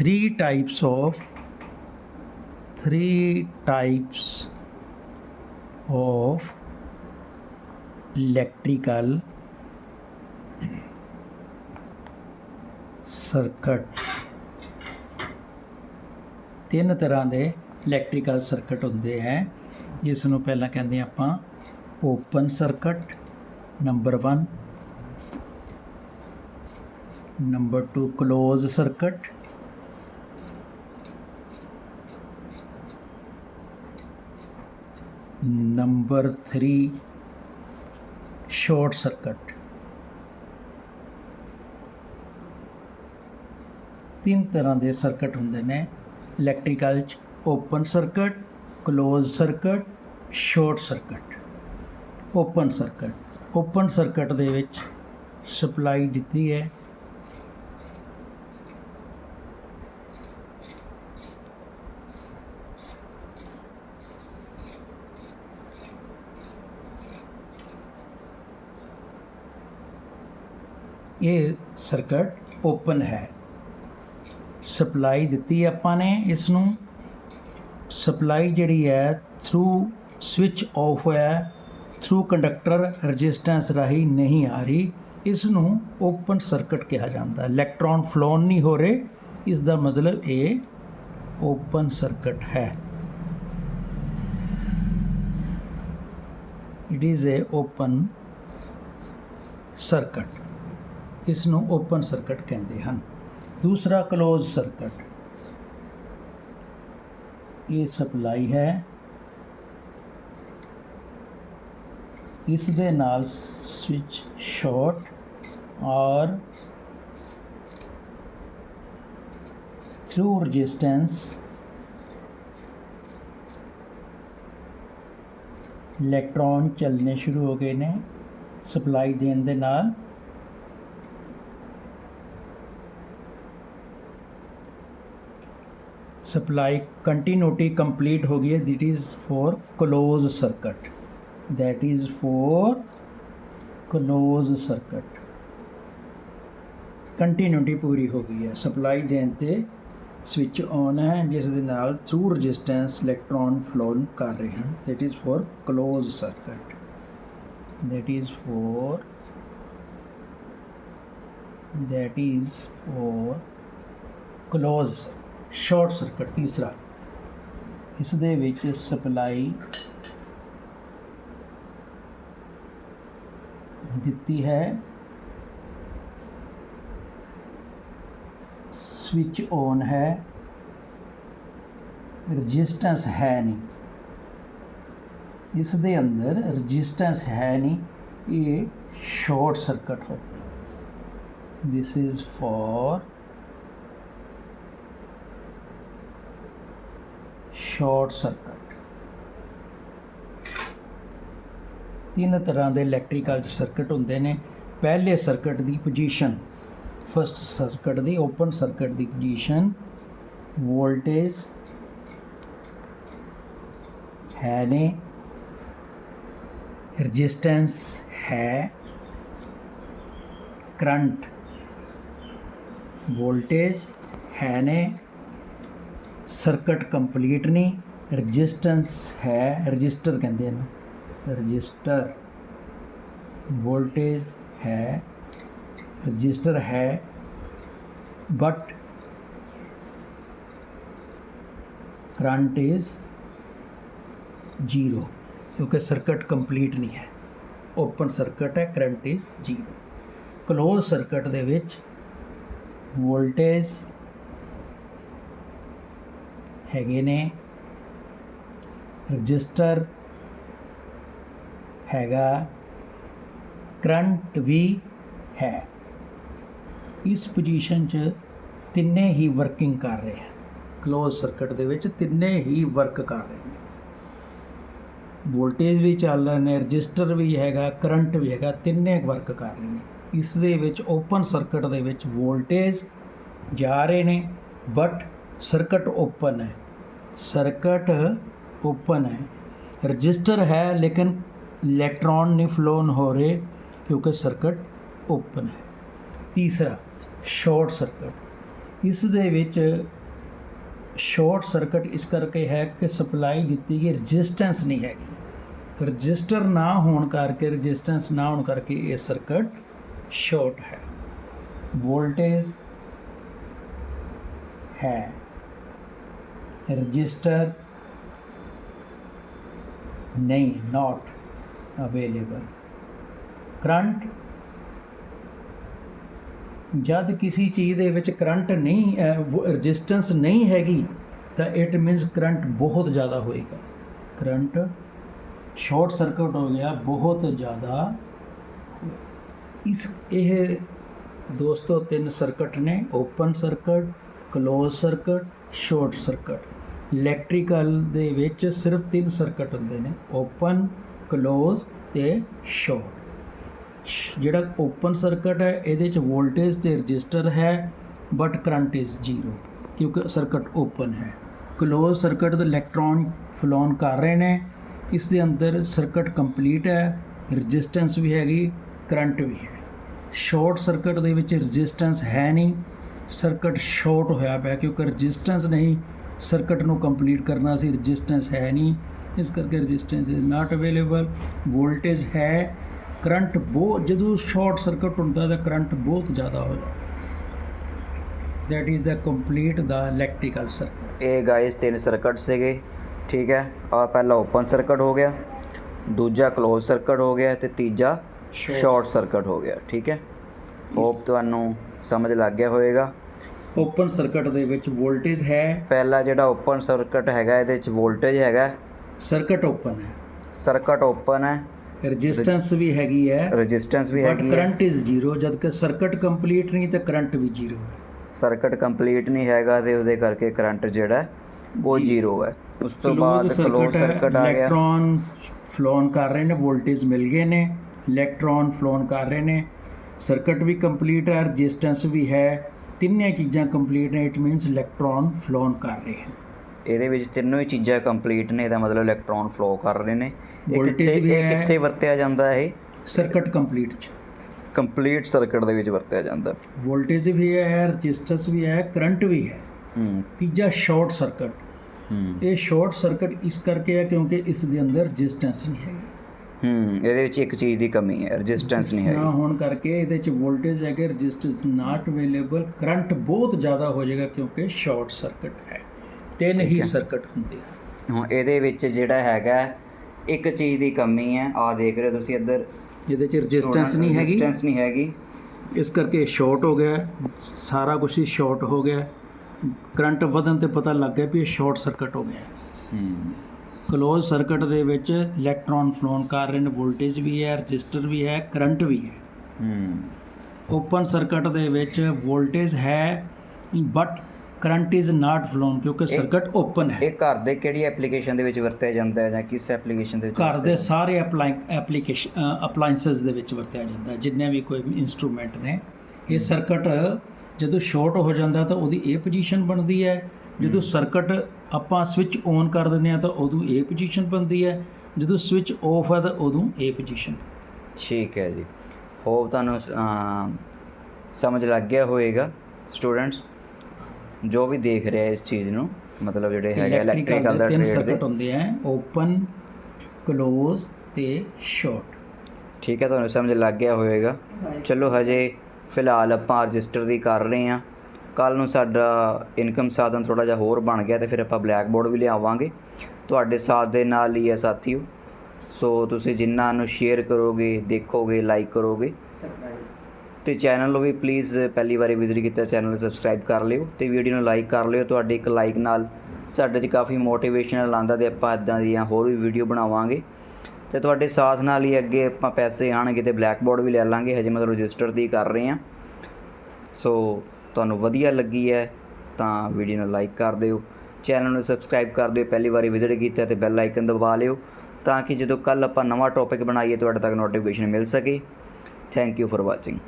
three types of, three types of electrical circuit ਤਿੰਨ ਤਰ੍ਹਾਂ ਦੇ ਇਲੈਕਟ੍ਰੀਕਲ ਸਰਕਟ ਹੁੰਦੇ ਹੈ ਜਿਸ ਨੂੰ ਪਹਿਲਾਂ ਕਹਿੰਦੇ ਆਪਾਂ open circuit number 1 number 2 close circuit number 3 short circuit. ਤਿੰਨ ਤਰ੍ਹਾਂ ਦੇ ਸਰਕਟ ਹੁੰਦੇ ਨੇ, ਇਲੈਕਟ੍ਰੀਕਲ ਚ open circuit, close circuit, short circuit. Open circuit. Open circuit ਦੇ ਵਿੱਚ ਸਪਲਾਈ ਦਿੱਤੀ ਹੈ। ਇਹ ਸਰਕਟ ਓਪਨ ਹੈ। ਸਪਲਾਈ ਦਿੱਤੀ ਆਪਾਂ ਨੇ ਇਸ ਨੂੰ ਸਪਲਾਈ ਜਿਹੜੀ ਹੈ ਥਰੂ ਸਵਿਚ ਆਫ ਹੋਇਆ ਥਰੂ ਕੰਡਕਟਰ ਰੈਜ਼ਿਸਟੈਂਸ ਰਾਹੀਂ ਨਹੀਂ ਆ ਰਹੀ। ਇਸ ਨੂੰ ਓਪਨ ਸਰਕਟ ਕਿਹਾ ਜਾਂਦਾ। ਇਲੈਕਟ੍ਰੋਨ ਫਲੋ ਨਹੀਂ ਹੋ ਰਹੇ। ਇਸ ਦਾ ਮਤਲਬ ਇਹ ਓਪਨ ਸਰਕਟ ਹੈ। It is a open circuit ਇਸ ਨੂੰ ਓਪਨ ਸਰਕਟ ਕਹਿੰਦੇ ਹਨ। ਦੂਸਰਾ ਕਲੋਜ਼ ਸਰਕਟ ਇਹ ਸਪਲਾਈ ਹੈ। ਇਸ ਦੇ ਨਾਲ ਸਵਿਚ ਸ਼ਾਰਟ ਔਰ ਥਰੂ ਰੈਜ਼ਿਸਟੈਂਸ ਇਲੈਕਟ੍ਰੋਨ ਚੱਲਣੇ ਸ਼ੁਰੂ ਹੋ ਗਏ ਨੇ। ਸਪਲਾਈ ਦੇਣ ਦੇ ਨਾਲ ਸਪਲਾਈ ਕੰਟੀਨਿਊਟੀ ਕੰਪਲੀਟ ਹੋ ਗਈ ਹੈ। That is for close circuit that is for closed circuit continuity ਪੂਰੀ ਹੋ ਗਈ ਹੈ। ਸਪਲਾਈ ਦੇਣ ਤੇ ਸਵਿਚ ਔਨ ਹੈ, ਜਿਸ ਦੇ ਨਾਲ ਥਰੂ ਰੈਜ਼ਿਸਟੈਂਸ ਇਲੈਕਟ੍ਰੋਨ ਫਲੋ ਕਰ ਰਹੇ ਹਨ। That is for closed circuit that is for, that is for closed short circuit ਤੀਸਰਾ। ਇਸ ਦੇ ਵਿੱਚ ਸਪਲਾਈ ਦਿੱਤੀ ਹੈ। ਸਵਿਚ ਔਨ ਹੈ। ਰੈਜ਼ਿਸਟੈਂਸ ਹੈ ਨਹੀਂ। ਇਸ ਦੇ ਅੰਦਰ ਰੈਜ਼ਿਸਟੈਂਸ ਹੈ ਨਹੀਂ, ਇਹ ਸ਼ਾਰਟ ਸਰਕਟ ਹੋ this is for short circuit. ਤਿੰਨ ਤਰ੍ਹਾਂ ਦੇ ਇਲੈਕਟ੍ਰੀਕਲ ਸਰਕਟ ਹੁੰਦੇ ਨੇ। ਪਹਿਲੇ ਸਰਕਟ ਦੀ ਪੋਜੀਸ਼ਨ ਫਸਟ ਸਰਕਟ ਦੀ ਓਪਨ ਸਰਕਟ ਦੀ ਪੋਜੀਸ਼ਨ ਵੋਲਟੇਜ ਹੈ ਨੇ ਰੈਜ਼ਿਸਟੈਂਸ ਹੈ ਕਰੰਟ ਵੋਲਟੇਜ ਹੈ ਨੇ। ਸਰਕਟ ਕੰਪਲੀਟ ਨਹੀਂ, ਰੈਜ਼ਿਸਟੈਂਸ ਹੈ, ਰਜਿਸਟਰ ਕਹਿੰਦੇ ਇਹਨੂੰ ਰਜਿਸਟਰ, ਵੋਲਟੇਜ ਹੈ, ਰਜਿਸਟਰ ਹੈ ਬਟ ਕਰੰਟ ਇਜ਼ ਜ਼ੀਰੋ ਕਿਉਂਕਿ ਸਰਕਟ ਕੰਪਲੀਟ ਨਹੀਂ ਹੈ ਓਪਨ ਸਰਕਟ ਹੈ, current is zero close circuit ਦੇ ਵਿੱਚ ਵੋਲਟੇਜ ਹੈਗੇ ਨੇ। ਰਜਿਸਟਰ ਹੈਗਾ। ਕਰੰਟ ਵੀ ਹੈ। ਇਸ ਪੋਜੀਸ਼ਨ 'ਚ ਤਿੰਨੇ ਹੀ ਵਰਕਿੰਗ ਕਰ ਰਹੇ ਹਨ। ਕਲੋਜ਼ ਸਰਕਟ ਦੇ ਵਿੱਚ ਤਿੰਨੇ ਹੀ ਵਰਕ ਕਰ ਰਹੇ ਨੇ। ਵੋਲਟੇਜ ਵੀ ਚੱਲ ਰਹੇ ਨੇ, ਰਜਿਸਟਰ ਵੀ ਹੈਗਾ, ਕਰੰਟ ਵੀ ਹੈਗਾ, ਤਿੰਨੇ ਵਰਕ ਕਰ ਰਹੇ ਨੇ। ਇਸ ਦੇ ਵਿੱਚ ਓਪਨ ਸਰਕਟ ਦੇ ਵਿੱਚ ਵੋਲਟੇਜ ਜਾ ਰਹੇ ਨੇ ਬਟ ਸਰਕਟ ਓਪਨ ਹੈ। ਸਰਕਟ ਓਪਨ ਹੈ। ਰਜਿਸਟਰ ਹੈ, ਲੇਕਿਨ ਇਲੈਕਟ੍ਰੋਨ ਨਹੀਂ ਫਲੋਨ ਹੋ ਰਹੇ ਕਿਉਂਕਿ ਸਰਕਟ ਓਪਨ ਹੈ। ਤੀਸਰਾ तीसरा ਸ਼ਾਰਟ ਸਰਕਟ। ਇਸ ਦੇ ਵਿੱਚ ਸ਼ਾਰਟ ਸਰਕਟ ਇਸ ਕਰਕੇ ਹੈ ਕਿ ਸਪਲਾਈ ਦਿੱਤੀ ਗਈ, ਰਜਿਸਟੈਂਸ ਨਹੀਂ ਹੈਗੀ। ਰਜਿਸਟਰ ਨਾ ਹੋਣ ਕਰਕੇ, ਰਜਿਸਟੈਂਸ ਨਾ ਹੋਣ ਕਰਕੇ ਇਹ ਸਰਕਟ ਸ਼ਾਰਟ ਹੈ। ਵੋਲਟੇਜ ਹੈ। ਰਜਿਸਟਰ ਨਹੀਂ ਨਾਟ ਅਵੇਲੇਬਲ ਕਰੰਟ? ਜਦ ਕਿਸੇ ਚੀਜ਼ ਦੇ ਵਿੱਚ ਕਰੰਟ ਨਹੀਂ ਰੈਜ਼ਿਸਟੈਂਸ ਨਹੀਂ ਹੈਗੀ, ਤਾਂ ਇਟ ਮੀਨਸ ਕਰੰਟ ਬਹੁਤ ਜ਼ਿਆਦਾ ਹੋਏਗਾ। ਕਰੰਟ ਸ਼ਾਰਟ ਸਰਕਟ ਹੋ ਗਿਆ, ਬਹੁਤ ਜ਼ਿਆਦਾ ਇਸ, ਇਹ ਦੋਸਤੋ ਤਿੰਨ ਸਰਕਟ ਨੇ open circuit close circuit short circuit. Electrical ਦੇ ਵਿੱਚ ਸਿਰਫ ਤਿੰਨ ਸਰਕਟ ਹੁੰਦੇ ਨੇ, ਓਪਨ, ਕਲੋਜ਼ ਤੇ ਸ਼ਾਰਟ। ਜਿਹੜਾ ਓਪਨ ਸਰਕਟ ਹੈ, ਇਹਦੇ ਚ ਵੋਲਟੇਜ ਤੇ ਰਜਿਸਟਰ ਹੈ, ਬਟ ਕਰੰਟ ਇਜ਼ ਜ਼ੀਰੋ ਕਿਉਂਕਿ ਸਰਕਟ ਓਪਨ ਹੈ। ਕਲੋਜ਼ ਸਰਕਟ ਦੇ ਇਲੈਕਟ੍ਰੋਨ ਫਲੋਨ ਕਰ ਰਹੇ ਨੇ, ਇਸ ਦੇ ਅੰਦਰ ਸਰਕਟ ਕੰਪਲੀਟ ਹੈ, ਰਜਿਸਟੈਂਸ ਵੀ ਹੈਗੀ, ਕਰੰਟ ਵੀ ਹੈ। ਸ਼ਾਰਟ ਸਰਕਟ ਦੇ ਵਿੱਚ ਰਜਿਸਟੈਂਸ ਹੈ ਨਹੀਂ, ਸਰਕਟ ਸ਼ਾਰਟ ਹੋਇਆ ਪਿਆ, ਕਿਉਂਕਿ ਰਜਿਸਟੈਂਸ ਨਹੀਂ ਸਰਕਟ ਨੂੰ ਕੰਪਲੀਟ ਕਰਨਾ ਸੀ ਰੈਜ਼ਿਸਟੈਂਸ ਹੈ ਨਹੀਂ। ਇਸ ਕਰਕੇ resistance is not available voltage ਹੈ ਕਰੰਟ ਬਹੁਤ ਜਦੋਂ ਸ਼ਾਰਟ ਸਰਕਟ ਹੁੰਦਾ ਤਾਂ ਕਰੰਟ ਬਹੁਤ ਜ਼ਿਆਦਾ ਹੋ ਜਾਂਦਾ। That is the complete the electrical circuit ਇਹ ਗਾਇਸ ਤਿੰਨ ਸਰਕਟ ਸੀਗੇ ਠੀਕ ਹੈ? ਆ ਪਹਿਲਾ ਓਪਨ ਸਰਕਟ ਹੋ ਗਿਆ ਦੂਜਾ ਕਲੋਜ਼ ਸਰਕਟ ਹੋ ਗਿਆ ਤੇ ਤੀਜਾ ਸ਼ਾਰਟ ਸਰਕਟ ਹੋ ਗਿਆ ਠੀਕ ਹੈ? ਹੋਪ ਤੁਹਾਨੂੰ ਸਮਝ ਲੱਗ ਗਿਆ ਹੋਵੇਗਾ। ਓਪਨ ਸਰਕਟ ਦੇ ਵਿੱਚ ਵੋਲਟੇਜ ਹੈ। ਪਹਿਲਾ ਜਿਹੜਾ ਓਪਨ ਸਰਕਟ ਹੈਗਾ ਇਹਦੇ ਵਿੱਚ ਵੋਲਟੇਜ ਹੈਗਾ। ਸਰਕਟ ਓਪਨ ਹੈ। ਸਰਕਟ ਓਪਨ ਹੈ। ਰੈਜ਼ਿਸਟੈਂਸ ਵੀ ਹੈਗੀ ਹੈ। ਰੈਜ਼ਿਸਟੈਂਸ ਵੀ ਹੈਗੀ ਹੈ। ਕਰੰਟ ਇਜ਼ ਜ਼ੀਰੋ ਜਦ ਕਿ ਸਰਕਟ ਕੰਪਲੀਟ ਨਹੀਂ ਤਾਂ ਕਰੰਟ ਵੀ ਜ਼ੀਰੋ ਹੈ। ਸਰਕਟ ਕੰਪਲੀਟ ਨਹੀਂ ਹੈਗਾ ਤੇ ਉਹਦੇ ਕਰਕੇ ਕਰੰਟ ਜਿਹੜਾ ਉਹ। ਜ਼ੀਰੋ ਹੈ। ਉਸ ਤੋਂ ਬਾਅਦ ਕਲੋਜ਼ ਸਰਕਟ ਆ ਗਿਆ। ਇਲੈਕਟ੍ਰੋਨ ਫਲੋਨ ਕਰ ਰਹੇ ਨੇ ਵੋਲਟੇਜ ਮਿਲ ਗਏ ਨੇ ਇਲੈਕਟ੍ਰੋਨ ਫਲੋਨ ਕਰ ਰਹੇ ਨੇ। ਸਰਕਟ ਵੀ ਕੰਪਲੀਟ ਹੈ ਰੈਜ਼ਿਸਟੈਂਸ ਵੀ ਹੈ। ਤਿੰਨੇ ਚੀਜ਼ਾਂ ਕੰਪਲੀਟ ਨੇ ਇਟ ਮੀਨਸ ਇਲੈਕਟ੍ਰੋਨ ਫਲੋਨ ਕਰ ਰਹੇ ਹਨ। ਇਹਦੇ ਵਿੱਚ ਤਿੰਨੋਂ ਹੀ ਚੀਜ਼ਾਂ ਕੰਪਲੀਟ ਨੇ ਇਹਦਾ ਮਤਲਬ ਇਲੈਕਟ੍ਰੋਨ ਫਲੋ ਕਰ ਰਹੇ ਨੇ। ਇਹ ਕਿੱਥੇ ਵੀ ਇਹ ਹੈ। ਕਿੱਥੇ ਵਰਤਿਆ ਜਾਂਦਾ ਹੈ ਸਰਕਟ ਕੰਪਲੀਟ ਚ। ਕੰਪਲੀਟ ਸਰਕਟ ਦੇ ਵਿੱਚ ਵਰਤਿਆ ਜਾਂਦਾ। ਵੋਲਟੇਜ ਵੀ ਹੈ ਰੈਜ਼ਿਸਟੈਂਸ ਵੀ ਹੈ ਕਰੰਟ ਵੀ ਹੈ। ਹੂੰ। ਤੀਜਾ ਸ਼ਾਰਟ ਸਰਕਟ ਹੂੰ। ਇਹ ਸ਼ਾਰਟ ਸਰਕਟ ਇਸ ਕਰਕੇ ਹੈ ਕਿਉਂਕਿ ਇਸ ਦੇ ਅੰਦਰ ਰੈਜ਼ਿਸਟੈਂਸ ਨਹੀਂ ਹੈਗੀ। ਹੂੰ ਇਹਦੇ ਵਿੱਚ ਇੱਕ ਚੀਜ਼ ਦੀ ਕਮੀ ਹੈ ਰੈਜ਼ਿਸਟੈਂਸ ਨਹੀਂ ਨਾ ਹੈਗੀ। ਹੋਣ ਕਰਕੇ ਇਹਦੇ ਚ ਵੋਲਟੇਜ ਹੈਗੇ ਰੈਜ਼ਿਸਟੈਂਸ ਨਾਟ ਅਵੇਲੇਬਲ ਕਰੰਟ ਬਹੁਤ ਜ਼ਿਆਦਾ ਹੋ ਜਾਏਗਾ ਕਿਉਂਕਿ ਸ਼ਾਰਟ ਸਰਕਟ ਹੈ ਤਿੰਨ ਹੀ ਹੈ। ਸਰਕਟ ਹੁੰਦੇ ਆ। ਹੁਣ ਇਹਦੇ ਵਿੱਚ ਜਿਹੜਾ ਹੈਗਾ ਇੱਕ ਚੀਜ਼ ਦੀ ਕਮੀ ਹੈ ਆ ਦੇਖ ਰਹੇ ਹੋ ਤੁਸੀਂ ਇੱਧਰ। ਇਹਦੇ ਚ ਰੈਜ਼ਿਸਟੈਂਸ ਨਹੀਂ ਹੈਗੀ। ਰੈਜ਼ਿਸਟੈਂਸ ਨਹੀਂ ਹੈਗੀ। ਇਸ ਕਰਕੇ ਸ਼ਾਰਟ ਹੋ ਗਿਆ ਸਾਰਾ ਕੁਝ ਹੀ ਸ਼ਾਰਟ ਹੋ ਗਿਆ। ਕਰੰਟ ਵਧਣ ਤੇ ਪਤਾ ਲੱਗ ਗਿਆ ਵੀ ਇਹ ਸ਼ਾਰਟ ਸਰਕਟ ਹੋ ਗਿਆ। ਹੂੰ। ਕਲੋਜ਼ ਸਰਕਟ ਦੇ ਵਿੱਚ ਇਲੈਕਟ੍ਰੋਨ ਫਲੋਨ ਕਰ ਰਹੇ ਨੇ ਵੋਲਟੇਜ ਵੀ ਹੈ ਰਜਿਸਟਰ ਵੀ ਹੈ ਕਰੰਟ ਵੀ ਹੈ। ਹੂੰ। ਓਪਨ ਸਰਕਟ ਦੇ ਵਿੱਚ ਵੋਲਟੇਜ ਹੈ but current is not flowing ਕਿਉਂਕਿ ਸਰਕਟ ਓਪਨ ਹੈ। ਇਹ ਘਰ ਦੇ ਕਿਹੜੀ ਐਪਲੀਕੇਸ਼ਨ ਦੇ ਵਿੱਚ ਵਰਤਿਆ ਜਾਂਦਾ ਹੈ ਜਾਂ ਕਿਸ ਐਪਲੀਕੇਸ਼ਨ ਦੇ ਵਿੱਚ ਘਰ ਦੇ ਸਾਰੇ ਐਪਲੀਕੇਸ਼ਨ ਅਪਲਾਈਐਂਸਸ ਦੇ ਵਿੱਚ ਵਰਤਿਆ ਜਾਂਦਾ ਹੈ ਜਿੰਨੇ ਵੀ ਕੋਈ ਇਨਸਟਰੂਮੈਂਟ ਨੇ। ਇਹ ਸਰਕਟ ਜਦੋਂ ਸ਼ਾਰਟ ਹੋ ਜਾਂਦਾ ਤਾਂ ਉਹਦੀ ਇਹ ਪੋਜੀਸ਼ਨ ਬਣਦੀ ਹੈ ਜਦੋਂ ਸਰਕਟ ਆਪਾਂ ਸਵਿਚ ਔਨ ਕਰ ਦਿੰਦੇ ਆ ਤਾਂ ਉਦੋਂ ਇਹ ਪੋਜੀਸ਼ਨ ਬਣਦੀ ਹੈ। ਜਦੋਂ ਸਵਿਚ ਆਫ ਹੈ ਤਾਂ ਉਦੋਂ ਇਹ ਪੋਜੀਸ਼ਨ ਠੀਕ ਹੈ ਜੀ। ਹੋਪ ਤੁਹਾਨੂੰ ਸਮਝ ਲੱਗ ਗਿਆ ਹੋਵੇਗਾ ਸਟੂਡੈਂਟਸ ਜੋ ਵੀ ਦੇਖ ਰਿਹਾ ਇਸ ਚੀਜ਼ ਨੂੰ ਮਤਲਬ ਜਿਹੜੇ ਹੈਗੇ ਇਲੈਕਟ੍ਰੀਕਲ ਦਾ ਤਿੰਨ ਟ੍ਰੇਡ ਦੇ। ਸਰਕਟ ਹੁੰਦੇ ਆ ਓਪਨ ਕਲੋਜ਼ ਤੇ ਸ਼ਾਰਟ ਠੀਕ ਹੈ ਤੁਹਾਨੂੰ ਸਮਝ ਲੱਗ ਗਿਆ ਹੋਵੇਗਾ ਚਲੋ ਹਜੇ ਫਿਲਹਾਲ ਆਪਾਂ ਰਜਿਸਟਰ ਦੀ ਕਰ ਰਹੇ ਹਾਂ। ਕੱਲ ਨੂੰ ਸਾਡਾ ਇਨਕਮ ਸਾਧਨ ਥੋੜਾ ਜਿਹਾ ਹੋਰ ਬਣ ਗਿਆ ਤੇ ਫਿਰ ਆਪਾਂ ਬਲੈਕ ਬੋਰਡ ਵੀ ਲਿਆਵਾਂਗੇ। ਤੁਹਾਡੇ ਸਾਥ ਦੇ ਨਾਲ ਹੀ ਹੈ ਸਾਥੀਓ। ਸੋ ਤੁਸੀਂ ਜਿਨ੍ਹਾਂ ਨੂੰ ਸ਼ੇਅਰ ਕਰੋਗੇ, ਦੇਖੋਗੇ ਲਾਈਕ ਕਰੋਗੇ, ਤੇ ਚੈਨਲ ਨੂੰ ਵੀ ਪਲੀਜ਼ ਪਹਿਲੀ ਵਾਰੀ ਵਿਜ਼ਿਟ ਕੀਤਾ ਚੈਨਲ ਨੂੰ ਸਬਸਕ੍ਰਾਈਬ ਕਰ ਲਿਓ ਤੇ ਵੀਡੀਓ ਨੂੰ ਲਾਈਕ ਕਰ ਲਿਓ। ਤੁਹਾਡੇ ਇੱਕ ਲਾਈਕ ਨਾਲ ਸਾਡੇ 'ਚ ਕਾਫੀ ਮੋਟੀਵੇਸ਼ਨਲ ਆਉਂਦਾ ਤੇ ਆਪਾਂ ਇਦਾਂ ਦੀਆਂ ਹੋਰ ਵੀ ਵੀਡੀਓ ਬਣਾਵਾਂਗੇ। ਤੇ ਤੁਹਾਡੇ ਸਾਥ ਨਾਲ ਹੀ ਅੱਗੇ ਆਪਾਂ ਪੈਸੇ ਆਣਗੇ ਤੇ ਬਲੈਕ ਬੋਰਡ ਵੀ ਲੈ ਲਾਂਗੇ, ਹਜੇ ਮਤਲਬ ਰਜਿਸਟਰ ਦੀ ਕਰ ਰਹੇ। ਹਾਂ ਸੋ ਤੁਹਾਨੂੰ ਵਧੀਆ ਲੱਗੀ ਹੈ, ਤਾਂ ਵੀਡੀਓ ਨੂੰ ਲਾਈਕ ਕਰ ਦਿਓ। ਚੈਨਲ ਨੂੰ ਸਬਸਕ੍ਰਾਈਬ ਕਰ ਦਿਓ, ਪਹਿਲੀ ਵਾਰੀ ਵਿਜ਼ਿਟ ਕੀਤਾ ਤੇ ਬੈਲ ਆਈਕਨ ਦਬਾ ਲਿਓ, ਤਾਂ ਕਿ ਜਦੋਂ ਕੱਲ ਆਪਾਂ ਨਵਾਂ ਟੌਪਿਕ ਬਣਾਈਏ, ਤੁਹਾਡੇ ਤੱਕ ਨੋਟੀਫਿਕੇਸ਼ਨ ਮਿਲ ਸਕੇ। Thank you for watching